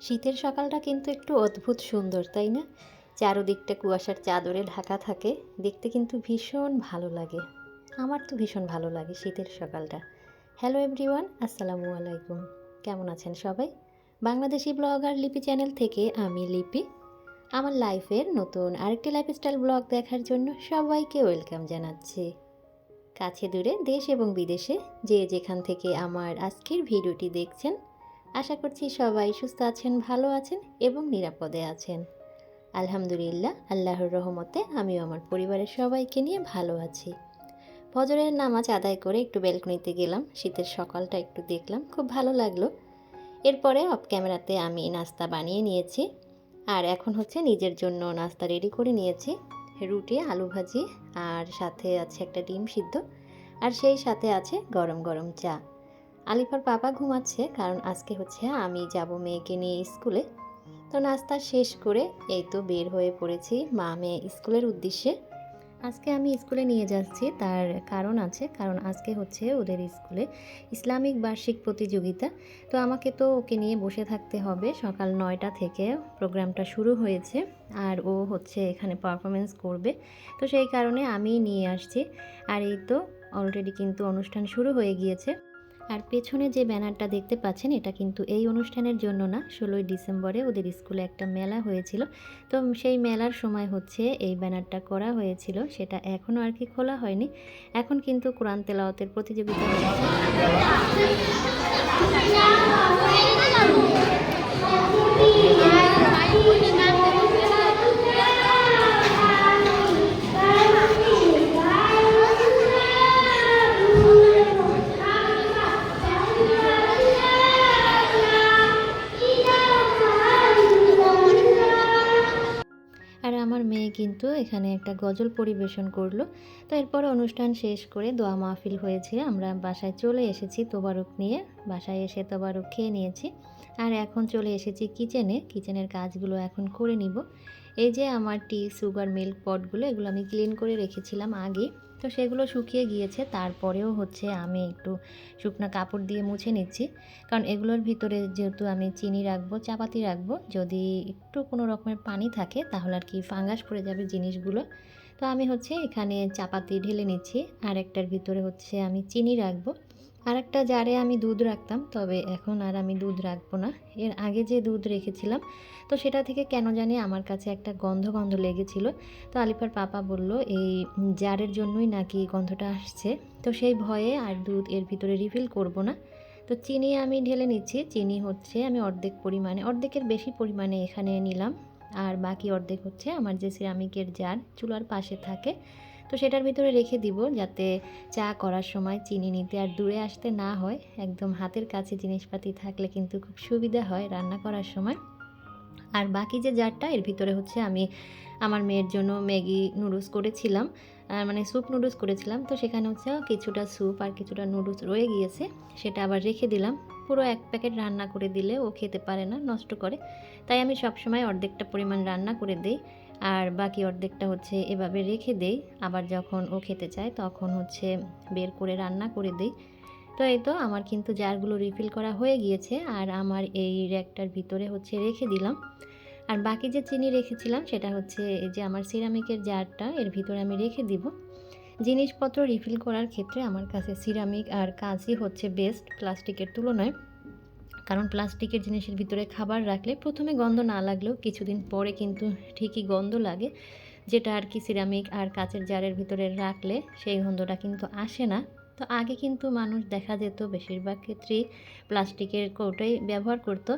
শীতের সকালটা কিন্তু একটু অদ্ভুত সুন্দর, তাই না? চারোদিকটা কুয়াশার চাদরে ঢাকা থাকে, দেখতে কিন্তু ভীষণ ভালো লাগে। আমার তো ভীষণ ভালো লাগে শীতের সকালটা। হ্যালো এভরিওয়ান আসসালামু আলাইকুম। কেমন আছেন সবাই? বাংলাদেশি ব্লগার লিপি চ্যানেল থেকে আমি লিপি। আমার লাইফের নতুন আরেকটি লাইফস্টাইল ব্লগ দেখার জন্য সবাইকে ওয়েলকাম জানাচ্ছি। কাছে দূরে দেশ এবং বিদেশে যে যেখান থেকে আমার আজকের ভিডিওটি দেখছেন আশা করছি সবাই সুস্থ আছেন, ভালো আছেন এবং নিরাপদে আছেন। আলহামদুলিল্লাহ, আল্লাহর রহমতে আমিও আমার পরিবারের সবাইকে নিয়ে ভালো আছি। ফজরের নামাজ আদায় করে একটু ব্যালকনিতে গেলাম, শীতের সকালটা একটু দেখলাম, খুব ভালো লাগল। এরপরে অফ ক্যামেরাতে আমি নাস্তা বানিয়ে নিয়েছি, আর এখন হচ্ছে নিজের জন্য নাস্তা রেডি করে নিয়েছি। রুটি, আলু ভাজি, আর সাথে আছে একটা ডিম সিদ্ধ, আর সেই সাথে আছে গরম গরম চা। আলিফার পাপা ঘুমাচ্ছে, কারণ আজকে হচ্ছে আমি যাব মেয়েকে নিয়ে স্কুলে। তো নাস্তা শেষ করে এই তো বের হয়ে পড়েছি মা মেয়ে স্কুলের উদ্দেশ্যে। আজকে আমি স্কুলে নিয়ে যাচ্ছি, তার কারণ আছে, কারণ আজকে হচ্ছে ওদের স্কুলে ইসলামিক বার্ষিক প্রতিযোগিতা। তো আমাকে তো ওকে নিয়ে বসে থাকতে হবে, সকাল নয়টা থেকে প্রোগ্রামটা শুরু হয়েছে আর ও হচ্ছে এখানে পারফরমেন্স করবে। তো সেই কারণে আমি নিয়ে আসছি, আর এই তো অলরেডি কিন্তু অনুষ্ঠান শুরু হয়ে গিয়েছে। আর পেছনে যে ব্যানারটা দেখতে পাচ্ছেন, এটা কিন্তু এই অনুষ্ঠানের জন্য না, ষোলোই ডিসেম্বরে ওদের স্কুলে একটা মেলা হয়েছিল। তো সেই মেলার সময় হচ্ছে এই ব্যানারটা করা হয়েছিল, সেটা এখনও আর কি খোলা হয়নি। এখন কিন্তু কোরআন তেলাওয়াতের প্রতিযোগিতা হচ্ছে। কিন্তু এখানে একটা গজল পরিবেশন করল। তো এরপরে অনুষ্ঠান শেষ করে দোয়া মাহফিল হয়েছে। আমরা বাসায় চলে এসেছি তোবারক নিয়ে। বাসায় এসে তোবারক খেয়ে নিয়েছি। আর এখন চলে এসেছি কিচেনে। কিচেনের কাজগুলো এখন করে নিব। এই যে আমার টি সুগার মিল্ক পটগুলো এগুলো আমি ক্লিন করে রেখেছিলাম আগে তো সেগুলো শুকিয়ে গিয়েছে। তারপরেও হচ্ছে আমি একটু শুকনো কাপড় দিয়ে মুছে নিচ্ছি। কারণ এগুলোর ভিতরে যেহেতু আমি চিনি রাখব, চাপাতি রাখব, যদি একটু কোনো রকমের পানি থাকে তাহলে আর কি ফাঙ্গাস পড়ে যাবে জিনিসগুলো। তো আমি হচ্ছে এখানে চাপাতি ঢেলে নিচ্ছি। আর একটার ভিতরে হচ্ছে আমি চিনি রাখব। আর একটা জারে আমি দুধ রাখতাম, তবে এখন আর আমি দুধ রাখব না। এর আগে যে দুধ রেখেছিলাম, তো সেটা থেকে কেন জানি আমার কাছে একটা গন্ধ গন্ধ লেগেছিল। তো আলিফার পাপা বলল, এই জারের জন্যই নাকি গন্ধটা আসছে? তো সেই ভয়ে আর দুধ এর ভিতরে রিফিল করব না। তো চিনি আমি ঢেলে নিচ্ছি। চিনি হচ্ছে আমি অর্ধেক পরিমাণে, অর্ধেকের বেশি পরিমাণে এখানে নিলাম। আর বাকি অর্ধেক হচ্ছে আমার যে সিরামিকের জার চুলার পাশে থাকে তো সেটার ভিতরে রেখে দিব যাতে চা করার সময় চিনি নিতে আর দূরে আসতে না হয়। একদম হাতের কাছে জিনিসপাতি থাকলে কিন্তু খুব সুবিধা হয় রান্না করার সময়। আর বাকি যে জারটা, এর ভিতরে হচ্ছে আমি আমার মেয়ের জন্য ম্যাগি নুডলস করেছিলাম। মানে স্যুপ নুডলস করেছিলাম। তো সেখানে হচ্ছে কিছুটা স্যুপ আর কিছুটা নুডলস রয়ে গিয়েছে। সেটা আবার রেখে দিলাম। পুরো এক প্যাকেট রান্না করে দিলে ও খেতে পারে না, নষ্ট করে। তাই আমি সবসময় অর্ধেকটা পরিমাণ রান্না করে দিই। আর বাকি অর্ধেকটা হচ্ছে এভাবে রেখে দেই। আবার যখন ও খেতে চায় তখন হচ্ছে বের করে রান্না করে দিই। তো এই তো আমার কিন্তু জারগুলো রিফিল করা হয়ে গিয়েছে আর আমার এই র্যাকটার ভিতরে হচ্ছে রেখে দিলাম। আর বাকি যে চিনি রেখেছিলাম সেটা হচ্ছে এই যে আমার সিরামিকের জারটা, এর ভিতরে আমি রেখে দিব। জিনিসপত্র রিফিল করার ক্ষেত্রে আমার কাছে সিরামিক আর কাঁচই হচ্ছে বেস্ট প্লাস্টিকের তুলনায়। কারণ প্লাস্টিকের জিনিসের ভিতরে খাবার রাখলে প্রথমে গন্ধ না লাগলেও কিছুদিন পরে কিন্তু ঠিকই গন্ধ লাগে। যেটা আর কি সিরামিক আর কাচের জারের ভিতরে রাখলে সেই গন্ধটা কিন্তু আসে না। তো আগে কিন্তু মানুষ দেখা যেত বেশিরভাগ ক্ষেত্রেই প্লাস্টিকের কৌটোই ব্যবহার করত।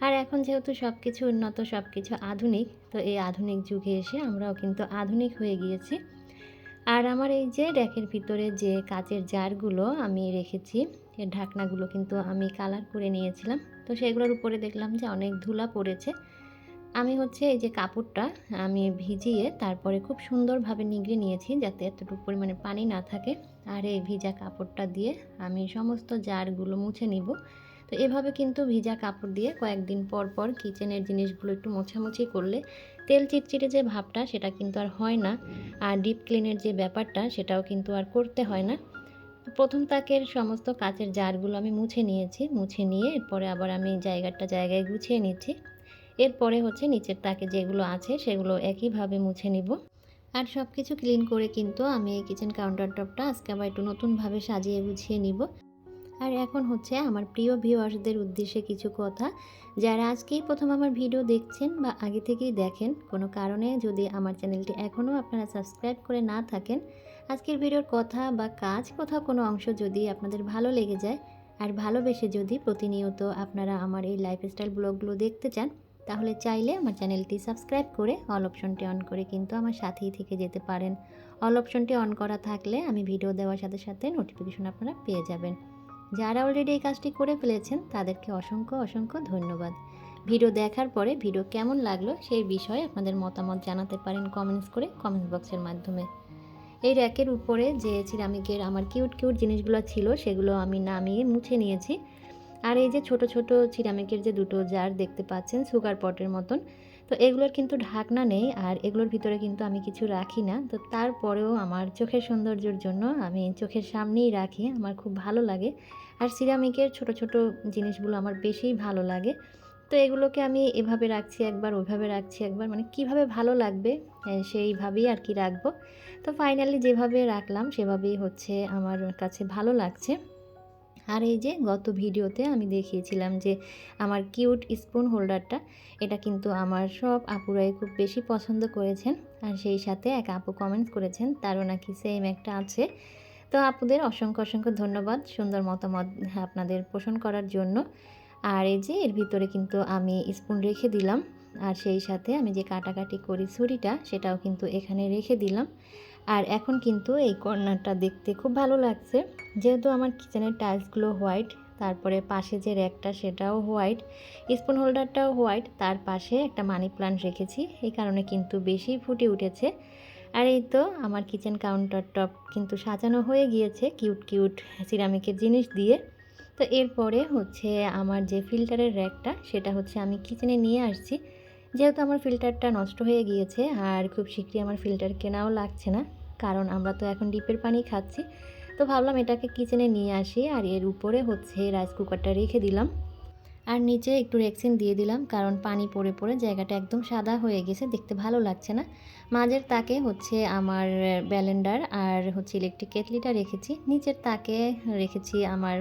আর এখন যেহেতু সব কিছু উন্নত সব কিছু আধুনিক, তো এই আধুনিক যুগে এসে আমরাও কিন্তু আধুনিক হয়ে গিয়েছি। আর আমার এই যে র্যাকের ভিতরে যে কাচের জারগুলো আমি রেখেছি ঢাকনাগুলো কিন্তু আমি কালার করে নিয়েছিলাম। তো সেগুলোর উপরে দেখলাম যে অনেক ধুলা পড়েছে। আমি হচ্ছে এই যে কাপড়টা আমি ভিজিয়ে তারপরে খুব সুন্দরভাবে নিগড়ে নিয়েছি যাতে এতটুকু পরিমাণে পানি না থাকে। আর এই ভিজা কাপড়টা দিয়ে আমি সমস্ত জারগুলো মুছে নিব। তো এভাবে কিন্তু ভিজা কাপড় দিয়ে কয়েকদিন পর পর কিচেনের জিনিসগুলো একটু মোছামুছি করলে তেল চিটচিটে যে ভাবটা সেটা কিন্তু আর হয় না। আর ডিপ ক্লিনের যে ব্যাপারটা সেটাও কিন্তু আর করতে হয় না। প্রথম তাকের সমস্ত কাচের জারগুলো আমি মুছে নিয়েছি, মুছে নিয়ে এরপরে আবার আমি জায়গাটা জায়গায় গুছিয়ে নিচ্ছি। এরপরে হচ্ছে নিচের তাকে যেগুলো আছে সেগুলো একইভাবে মুছে নিব। আর সব কিছু ক্লিন করে কিন্তু আমি এই কিচেন কাউন্টার টপটা আজকে আবার একটু নতুনভাবে সাজিয়ে গুছিয়ে নিব। আর এখন হচ্ছে আমার প্রিয় ভিউয়ার্সদের উদ্দেশ্যে কিছু কথা। যারা আজকেই প্রথম আমার ভিডিও দেখছেন বা আগে থেকেই দেখেন, কোনো কারণে যদি আমার চ্যানেলটি এখনও আপনারা সাবস্ক্রাইব করে না থাকেন আজকের ভিডিওর কথা বা কাজ কোথাও কোনো অংশ যদি আপনাদের ভালো লেগে যায় আর ভালোবেসে যদি প্রতিনিয়ত আপনারা আমার এই লাইফস্টাইল ব্লগগুলো দেখতে চান, তাহলে চাইলে আমার চ্যানেলটি সাবস্ক্রাইব করে অল অপশনটি অন করে কিন্তু আমার সাথেই থেকে যেতে পারেন। অল অপশনটি অন করা থাকলে আমি ভিডিও দেওয়ার সাথে সাথে নোটিফিকেশন আপনারা পেয়ে যাবেন। যারা অলরেডি এই কাজটি করে ফেলেছেন, তাদেরকে অসংখ্য অসংখ্য ধন্যবাদ। ভিডিও দেখার পরে ভিডিও কেমন লাগল সেই বিষয়ে আপনাদের মতামত জানাতে পারেন কমেন্টস করে কমেন্ট বক্সের মাধ্যমে। এই র্যাকের উপরে যে সিরামিকের আমার কিউট কিউট জিনিসগুলো ছিল, সেগুলো আমি নামিয়ে মুছে নিয়েছি। আর এই যে ছোট ছোট সিরামিকের যে দুটো জার দেখতে পাচ্ছেন, সুগার পটের মতন, তো এগুলোর কিন্তু ঢাকনা নেই আর এগুলোর ভিতরে কিন্তু আমি কিছু রাখি না। তো তারপরেও আমার চোখের সৌন্দর্যের জন্য আমি চোখের সামনেই রাখি, আমার খুব ভালো লাগে। আর সিরামিকের ছোট ছোট জিনিসগুলো আমার বেশিই ভালো লাগে। তো এগুলোকে আমি এভাবে রাখছি, একবার ওইভাবে রাখছি, একবার মানে কীভাবে ভালো লাগবে সেইভাবেই আর কি রাখব। তো ফাইনালি যেভাবে রাখলাম, সেভাবেই হচ্ছে আমার কাছে ভালো লাগছে। আর এই যে গত ভিডিওতে আমি দেখিয়েছিলাম যে আমার কিউট স্পুন হোল্ডারটা এটা কিন্তু আমার সব আপুরাই খুব বেশি পছন্দ করেছেন। আর সেই সাথে এক আপু কমেন্টস করেছেন, তারও নাকি সেম একটা আছে। তো আপুদের অসংখ্য অসংখ্য ধন্যবাদ সুন্দর মতামত আপনাদের পোষণ করার জন্য। আর এই যে এর ভিতরে কিন্তু আমি স্পুন রেখে দিলাম। আর সেই সাথে আমি যে কাটাকাটি করি ছুরিটা, সেটাও কিন্তু এখানে রেখে দিলাম। আর এখন কিন্তু এই কর্নারটা দেখতে খুব ভালো লাগছে। যেহেতু আমার কিচেনের টাইলসগুলো হোয়াইট, তারপরে পাশে যে র্যাকটা, সেটাও হোয়াইট স্পুন হোল্ডারটাও হোয়াইট, তার পাশে একটা মানি প্লান্ট রেখেছি। এই কারণে কিন্তু বেশি ফুটে উঠেছে। আর এই তো আমার কিচেন কাউন্টার টপ কিন্তু সাজানো হয়ে গিয়েছে কিউট কিউট সিরামিকের জিনিস দিয়ে। তো এরপরে হচ্ছে আমার যে ফিল্টারের র্যাকটা, সেটা হচ্ছে আমি কিচেনে নিয়ে আসছি। যেহেতু আমার ফিল্টারটা নষ্ট হয়ে গিয়েছে, আর খুব শীঘ্রই আমার ফিল্টার কেনাও লাগছে না, কারণ আমরা তো এখন ডিপের পানি খাচ্ছি। তো ভাবলাম এটাকে কিচেনে নিয়ে আসি, আর এর উপরে হচ্ছে রাইস কুকারটা রেখে দিলাম। আর নিচে একটু রেক্সিন দিয়ে দিলাম, কারণ পানি পড়ে পড়ে জায়গাটা একদম সাদা হয়ে গেছে, দেখতে ভালো লাগছে না। মাঝের তাকে হচ্ছে আমার ব্যালেন্ডার আর হচ্ছে ইলেকট্রিক কেটলিটা রেখেছি। নিচের তাকে রেখেছি আমার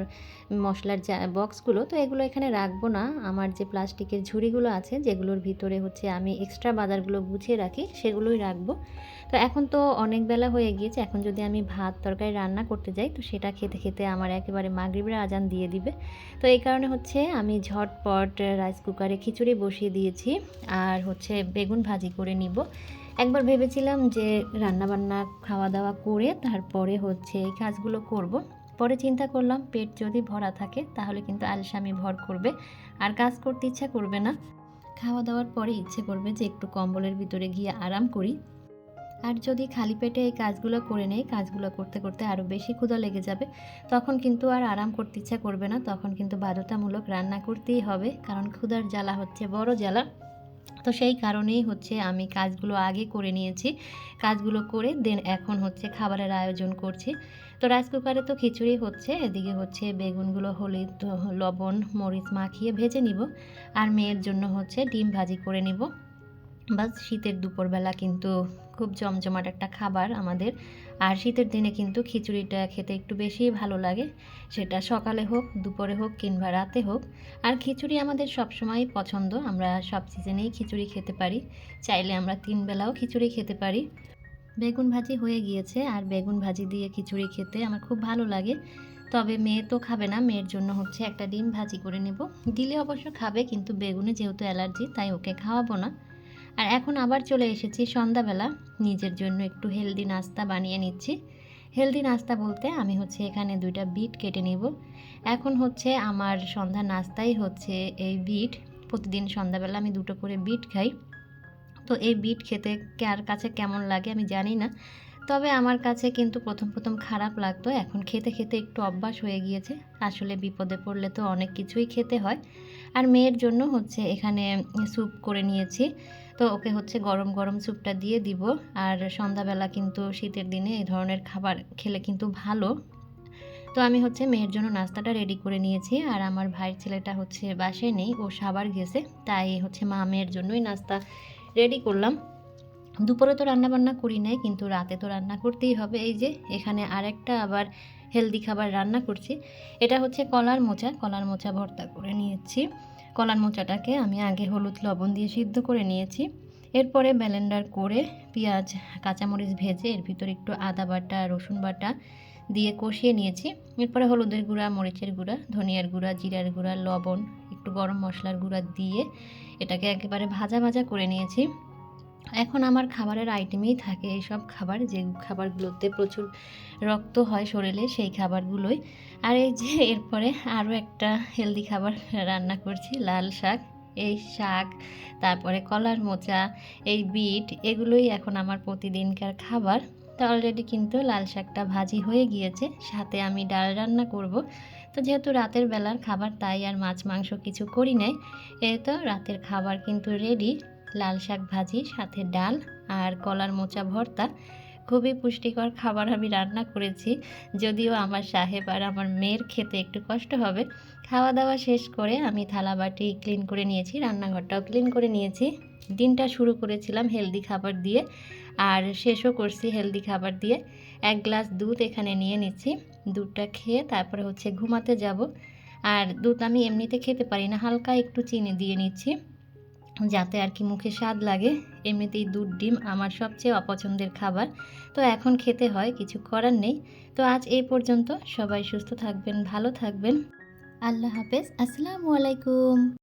মশলার যা বক্সগুলো তো এগুলো এখানে রাখব না। আমার যে প্লাস্টিকের ঝুড়িগুলো আছে, যেগুলোর ভিতরে হচ্ছে আমি এক্সট্রা বাজারগুলো গুছিয়ে রাখি, সেগুলোই রাখব। তো এখন তো অনেক বেলা হয়ে গিয়েছে। এখন যদি আমি ভাত তরকারি রান্না করতে যাই, তো সেটা খেতে খেতে আমার একেবারে মাগরিবের আজান দিয়ে দিবে। তো এই কারণে হচ্ছে আমি ঝটপট রাইস কুকারে খিচুড়ি বসিয়ে দিয়েছি। আর হচ্ছে বেগুন ভাজি করে নিব। একবার ভেবেছিলাম যে রান্নাবান্না খাওয়া দাওয়া করে তারপরে হচ্ছে এই কাজগুলো করব। পরে চিন্তা করলাম, পেট যদি ভরা থাকে তাহলে কিন্তু আলসামি ভর করবে। আর কাজ করতে ইচ্ছা করবে না। খাওয়া দাওয়ার পরে ইচ্ছে করবে যে একটু কম্বলের ভিতরে গিয়ে আরাম করি। আর যদি খালি পেটে এই কাজগুলো করে নেই, কাজগুলো করতে করতে আরও বেশি ক্ষুধা লেগে যাবে, তখন কিন্তু আর আরাম করতে ইচ্ছা করবে না। তখন কিন্তু বাধ্যতামূলক রান্না করতেই হবে, কারণ ক্ষুধার জ্বালা হচ্ছে বড় জ্বালা। তো সেই কারণেই হচ্ছে আমি কাজগুলো আগে করে নিয়েছি। কাজগুলো করে দেন এখন হচ্ছে খাবারের আয়োজন করছি। তো রাইস কুকারে তো খিচুড়ি হচ্ছে, এদিকে হচ্ছে বেগুনগুলো, হলুদ, লবণ, মরিচ মাখিয়ে ভেজে নিব। আর মেয়ের জন্য হচ্ছে ডিম ভাজি করে নিব। বাস শীতের দুপুরবেলা কিন্তু খুব জমজমাট একটা খাবার আমাদের। আর শীতের দিনে কিন্তু খিচুড়িটা খেতে একটু বেশি ভালো লাগে। সেটা সকালে হোক, দুপুরে হোক কিংবা রাতে হোক। আর খিচুড়ি আমাদের সবসময়ই পছন্দ। আমরা সব সিজনেই খিচুড়ি খেতে পারি। চাইলে আমরা তিন বেলাও খিচুড়ি খেতে পারি। বেগুন ভাজি হয়ে গিয়েছে। আর বেগুন ভাজি দিয়ে খিচুড়ি খেতে আমার খুব ভালো লাগে। তবে মেয়ে তো খাবে না। মেয়ের জন্য হচ্ছে একটা ডিম ভাজি করে নেব। দিলে অবশ্য খাবে, কিন্তু বেগুনে যেহেতু অ্যালার্জি, তাই ওকে খাওয়াবো না। আর এখন আবার চলে এসেছি সন্ধ্যাবেলা। নিজের জন্য একটু হেলদি নাস্তা বানিয়ে নিচ্ছি। হেলদি নাস্তা বলতে আমি হচ্ছে এখানে দুইটা বিট কেটে নেব। এখন হচ্ছে আমার সন্ধ্যা নাস্তাই হচ্ছে এই বিট। প্রতিদিন সন্ধ্যাবেলা আমি দুটো করে বিট খাই। তো এই বিট খেতে কার কাছে কেমন লাগে আমি জানি না। তবে আমার কাছে কিন্তু প্রথম প্রথম খারাপ লাগতো। এখন খেতে খেতে একটু অভ্যাস হয়ে গিয়েছে। আসলে বিপদে পড়লে তো অনেক কিছুই খেতে হয়। আর মেয়ের জন্য হচ্ছে এখানে স্যুপ করে নিয়েছি। তো ওকে হচ্ছে গরম গরম স্যুপটা দিয়ে দিব। আর সন্ধ্যাবেলা কিন্তু শীতের দিনে এই ধরনের খাবার খেলে কিন্তু ভালো। তো আমি হচ্ছে মেয়ের জন্য নাস্তাটা রেডি করে নিয়েছি। আর আমার ভাইয়ের ছেলেটা হচ্ছে বাসায় নেই, ও সাবার গেছে। তাই হচ্ছে মা মেয়ের জন্যই নাস্তা রেডি করলাম। দুপুরে তো রান্না বান্না করি নাই, কিন্তু রাতে তো রান্না করতেই হবে। এই যে এখানে আরেকটা আবার হেলদি খাবার রান্না করছি। এটা হচ্ছে কলার মোচা। কলার মোচা ভর্তা করে নিয়েছি। কলার মোচাটাকে আমি আগে হলুদ লবণ দিয়ে সিদ্ধ করে নিয়েছি। এরপরে ব্যালেন্ডার করে পেঁয়াজ, কাঁচামরিচ ভেজে এর ভিতরে একটু আদা বাটা, রসুন বাটা দিয়ে কষিয়ে নিয়েছি। এরপরে হলুদের গুঁড়া, মরিচের গুঁড়া, ধনিয়ার গুঁড়া, জিরার গুঁড়া, লবণ, একটু গরম মশলার গুঁড়া দিয়ে এটাকে একেবারে ভাজা ভাজা করে নিয়েছি। এখন আমার খাবারের আইটেমেই থাকে এইসব খাবার, যে খাবারগুলোতে প্রচুর রক্ত হয় শরীরে, সেই খাবারগুলোই। আর এই যে এরপরে আরও একটা হেলদি খাবার রান্না করছি, লাল শাক। এই শাক, তারপরে কলার মোচা, এই বিট, এগুলোই এখন আমার প্রতিদিনকার খাবার। তো অলরেডি কিন্তু লাল শাকটা ভাজি হয়ে গিয়েছে, সাথে আমি ডাল রান্না করব। তো যেহেতু রাতের বেলার খাবার, তাই আর মাছ, মাংস কিছু করি নাই এই তো রাতের খাবার কিন্তু রেডি লাল শাক ভাজি, সাথে ডাল আর কলার মোচা ভর্তা। খুবই পুষ্টিকর খাবার আমি রান্না করেছি। যদিও আমার সাহেব আর আমার মেয়ের খেতে একটু কষ্ট হবে। খাওয়া দাওয়া শেষ করে আমি থালা বাটি ক্লিন করে নিয়েছি, রান্নাঘরটাও ক্লিন করে নিয়েছি। দিনটা শুরু করেছিলাম হেলদি খাবার দিয়ে আর শেষও করছি হেলদি খাবার দিয়ে। এক গ্লাস দুধ এখানে নিয়ে নিচ্ছি। দুধটা খেয়ে তারপরে হচ্ছে ঘুমাতে যাব। আর দুধ আমি এমনিতে খেতে পারি না, হালকা একটু চিনি দিয়ে নিচ্ছি। যাতে আর কি মুখে স্বাদ লাগে। এমনিতেই দুধ, ডিম আমার সবচেয়ে অপছন্দের খাবার। তো এখন খেতে হয়, কিছু করার নেই। তো আজ এই পর্যন্ত। সবাই সুস্থ থাকবেন, ভালো থাকবেন। আল্লাহ হাফেজ। আসসালামু আলাইকুম।